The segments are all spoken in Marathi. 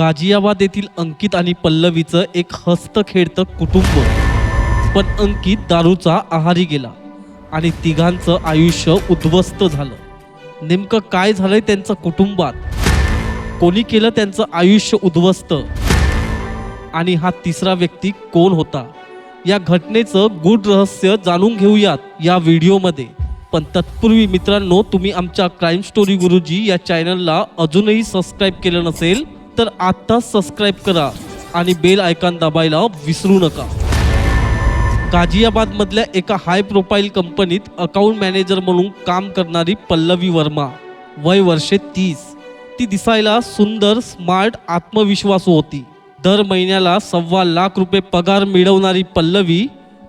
गाजियाबाद येथील अंकित आणि पल्लवीचं एक हस्त खेळतं कुटुंब. पण अंकित दारूचा आहारी गेला आणि तिघांचं आयुष्य उद्ध्वस्त झालं. नेमकं काय झालंय त्यांचं कुटुंबात? कोणी केलं त्यांचं आयुष्य उद्ध्वस्त? आणि हा तिसरा व्यक्ती कोण होता? या घटनेचं गूढ रहस्य जाणून घेऊयात या व्हिडिओमध्ये. पण तत्पूर्वी मित्रांनो तुम्ही आमच्या क्राईम स्टोरी गुरुजी या चॅनलला अजूनही सबस्क्राईब केलं नसेल तर आत्ताच सबस्क्राईब करा आणि बेल आयकॉन दाबायला विसरू नका. गाझियाबादमधल्या एका हाय प्रोफाईल कंपनीत अकाउंट मॅनेजर म्हणून काम करणारी पल्लवी वर्मा वय वर्षे तीस. ती दिसायला सुंदर स्मार्ट आत्मविश्वासू होती. दर महिन्याला सव्वा लाख रुपये पगार मिळवणारी पल्लवी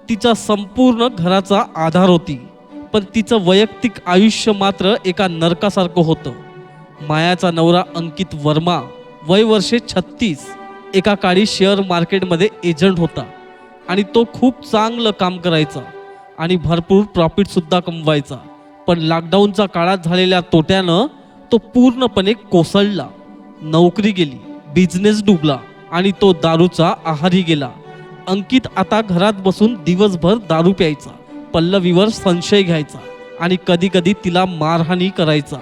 तिच्या संपूर्ण घराचा आधार होती. पण तिचं वैयक्तिक आयुष्य मात्र एका नरकासारखं होतं. मायाचा नवरा अंकित वर्मा वय वर्षे छत्तीस एका काळी शेअर मार्केटमध्ये एजंट होता आणि तो खूप चांगलं काम करायचा आणि भरपूर प्रॉफिटसुद्धा कमवायचा. पण लॉकडाऊनच्या काळात झालेल्या तोट्यानं तो पूर्णपणे कोसळला नोकरी गेली बिझनेस डुबला आणि तो दारूचा आहारी गेला. अंकित आता घरात बसून दिवसभर दारू प्यायचा पल्लवीवर संशय घ्यायचा आणि कधी कधी तिला मारहाणी करायचा.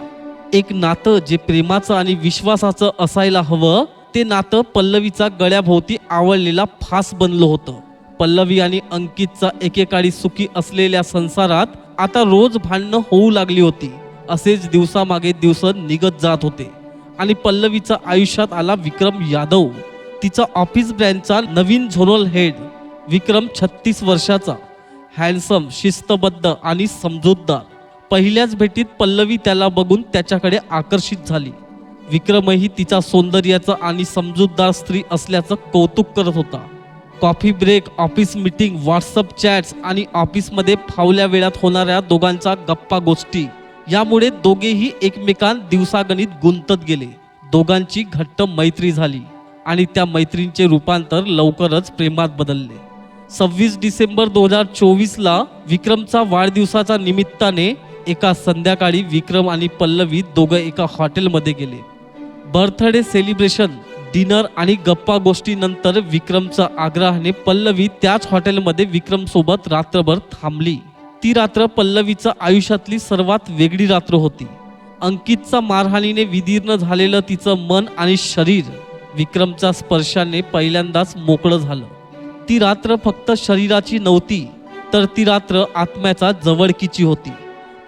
एक नातं जे प्रेमाचं आणि विश्वासाचं असायला हवं ते नातं पल्लवीचा गळ्याभोवती आवळलेला फास बनलं होतं. पल्लवी आणि अंकितचा एकेकाळी सुखी असलेल्या संसारात आता रोज भांडणं होऊ लागली होती. असेच दिवसामागे दिवस निघत जात होते. आणि पल्लवीच्या आयुष्यात आला विक्रम यादव. तिचा ऑफिस ब्रँडचा नवीन झोनल हेड. विक्रम छत्तीस वर्षाचा. हँडसम शिस्तबद्ध आणि समजूतदार. पहिल्याच भेटीत पल्लवी त्याला बघून त्याच्याकडे आकर्षित झाली. विक्रमही तिच्या सौंदर्याचं आणि समजूतदार स्त्री असल्याचं कौतुक करत होता. Coffee break office meeting WhatsApp chats आणि ऑफिसमध्ये फावल्या वेळात होणाऱ्या दोघांच्या गप्पा गोष्टी यामुळे दोघेही एकमेकांत दिवसागणित गुंतत गेले. दोघांची घट्ट मैत्री झाली आणि त्या मैत्रींचे रूपांतर लवकरच प्रेमात बदलले. सव्वीस डिसेंबर दोन हजार चोवीसला विक्रमचा वाढदिवसाच्या निमित्ताने एका संध्याकाळी विक्रम आणि पल्लवी दोघं एका हॉटेलमध्ये गेले. बर्थडे सेलिब्रेशन डिनर आणि गप्पा गोष्टीनंतर विक्रमच्या आग्रहाने पल्लवी त्याच हॉटेलमध्ये विक्रम सोबत रात्रभर थांबली. ती रात्र पल्लवीचं आयुष्यातली सर्वात वेगळी रात्र होती. अंकितचा मारहाणीने विदीर्ण झालेलं तिचं मन आणि शरीर विक्रमच्या स्पर्शाने पहिल्यांदाच मोकळं झालं. ती रात्र फक्त शरीराची नव्हती तर ती रात्र आत्म्याचा जवळकीची होती.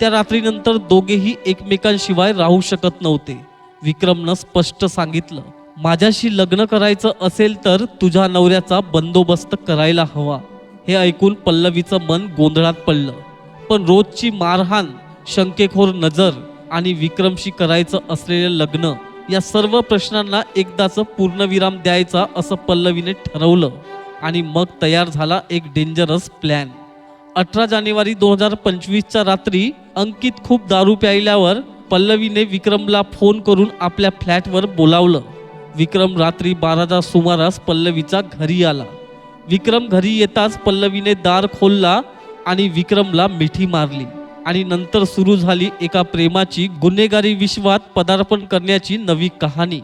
त्या रात्रीनंतर दोघेही एकमेकांशिवाय राहू शकत नव्हते. विक्रमनं स्पष्ट सांगितलं माझ्याशी लग्न करायचं असेल तर तुझ्या नवऱ्याचा बंदोबस्त करायला हवा. हे ऐकून पल्लवीचं मन गोंधळात पडलं. पण रोजची मारहाण शंकेखोर नजर आणि विक्रमशी करायचं असलेलं लग्न या सर्व प्रश्नांना एकदाच पूर्णविराम द्यायचा असं पल्लवीने ठरवलं आणि मग तयार झाला एक डेंजरस प्लॅन अठरा जानेवारी दोन हजार पंचवीसच्या रात्री अंकित खूप दारू प्यायल्यावर पल्लवीने विक्रमला फोन करून आपल्या फ्लॅटवर बोलावलं. विक्रम रात्री बाराच्या सुमारास पल्लवीच्या घरी आला. विक्रम घरी येताच पल्लवीने दार खोलला आणि विक्रमला मिठी मारली आणि नंतर सुरू झाली एका प्रेमाची गुन्हेगारी विश्वात पदार्पण करण्याची नवी कहाणी.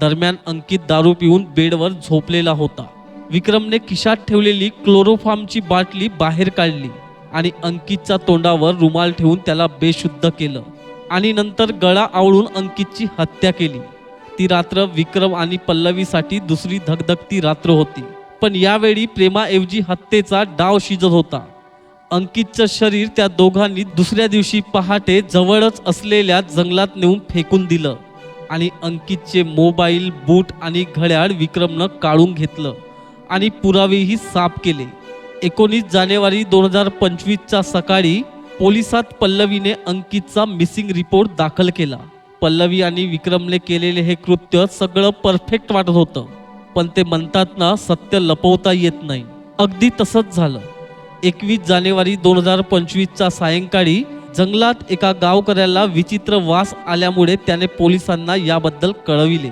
दरम्यान अंकित दारू पिऊन बेडवर झोपलेला होता. विक्रमने खिशात ठेवलेली क्लोरोफॉर्मची बाटली बाहेर काढली आणि अंकितच्या तोंडावर रुमाल ठेवून त्याला बेशुद्ध केलं. आणि नंतर गळा आवळून अंकितची हत्या केली. ती रात्र विक्रम आणि पल्लवीसाठी दुसरी धगधगती रात्र होती. पण यावेळी प्रेमाऐवजी हत्येचा डाव शिजत होता. अंकितचं शरीर त्या दोघांनी दुसऱ्या दिवशी पहाटे जवळच असलेल्या जंगलात नेऊन फेकून दिलं आणि अंकितचे मोबाईल बूट आणि घड्याळ विक्रमनं काढून घेतलं. आणि पुरावेही साफ केले. एकोणीस जानेवारी दोन हजार पंचवीसच्या सकाळी पोलिसात पल्लवीने अंकितचा मिसिंग रिपोर्ट दाखल केला. पल्लवी आणि विक्रमने केलेले हे कृत्य सगळं परफेक्ट वाटत होतं पण ते म्हणतात ना सत्य लपवता येत नाही. अगदी तसंच झालं. एकवीस जानेवारी दोन हजार पंचवीसच्या सायंकाळी जंगलात एका गावकऱ्याला विचित्र वास आल्यामुळे त्याने पोलिसांना याबद्दल कळविले.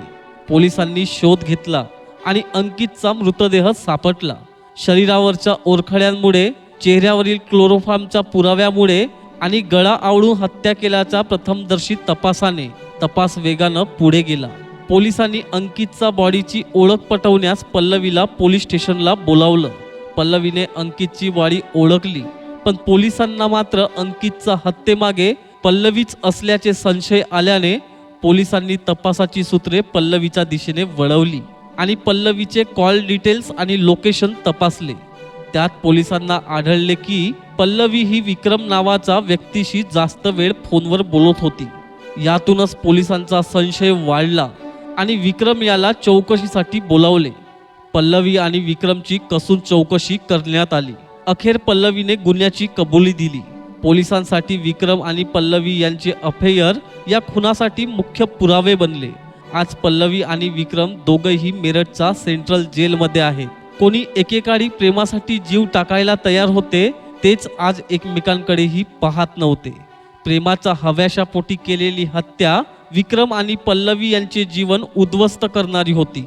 पोलिसांनी शोध घेतला आणि अंकितचा मृतदेह सापडला. शरीरावरच्या ओरखड्यांमुळे चेहऱ्यावरील क्लोरोफार्मच्या पुराव्यामुळे आणि गळा आवळून हत्या केल्याच्या प्रथमदर्शी तपासाने तपास वेगानं पुढे गेला. पोलिसांनी अंकितचा बॉडीची ओळख पटवण्यास पल्लवीला पोलीस स्टेशनला बोलावलं. पल्लवीने अंकितची बॉडी ओळखली पण पोलिसांना मात्र अंकितचा हत्येमागे पल्लवीच असल्याचे संशय आल्याने पोलिसांनी तपासाची सूत्रे पल्लवीच्या दिशेने वळवली. आणि पल्लवीचे कॉल डिटेल्स आणि लोकेशन तपासले. त्यात पोलिसांना आढळले की पल्लवी ही विक्रम नावाचा व्यक्तीशी जास्त वेळ फोनवर बोलत होती. यातूनच पोलिसांचा संशय वाढला आणि विक्रम याला चौकशीसाठी बोलावले. पल्लवी आणि विक्रमची कसून चौकशी करण्यात आली. अखेर पल्लवीने गुन्ह्याची कबुली दिली. पोलिसांसाठी विक्रम आणि पल्लवी यांचे अफेयर या खुनासाठी मुख्य पुरावे बनले. आज पल्लवी आणि विक्रम दोघंही मेरठचा सेंट्रल जेलमध्ये आहेत. कोणी एकेकाळी प्रेमासाठी जीव टाकायला तयार होते तेच आज एकमेकांकडेही पाहत नव्हते. प्रेमाचा हव्याशा पोटी केलेली हत्या विक्रम आणि पल्लवी यांचे जीवन उद्ध्वस्त करणारी होती.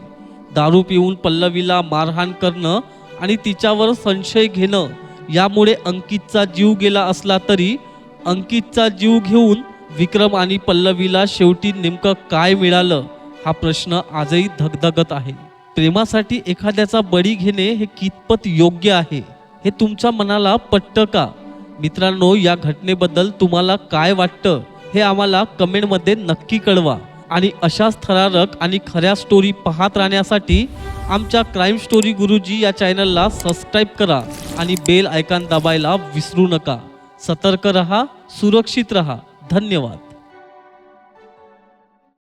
दारू पिऊन पल्लवीला मारहाण करणं आणि तिच्यावर संशय घेणं यामुळे अंकितचा जीव गेला असला तरी अंकितचा जीव घेऊन विक्रम आणि पल्लवीला शेवटी नेमकं काय मिळालं? हा प्रश्न आजही धगधगत आहे. प्रेमासाठी एखाद्याचा बळी घेणे हे कितपत योग्य आहे हे तुमच्या मनाला पटतं का? मित्रांनो या घटनेबद्दल तुम्हाला काय वाटतं हे आम्हाला कमेंटमध्ये नक्की कळवा. आणि अशाच थरारक आणि खऱ्या स्टोरी पाहत राहण्यासाठी आमच्या क्राईम स्टोरी गुरुजी या चॅनलला सबस्क्राईब करा आणि बेल आयकॉन दाबायला विसरू नका. सतर्क रहा सुरक्षित रहा. धन्यवाद.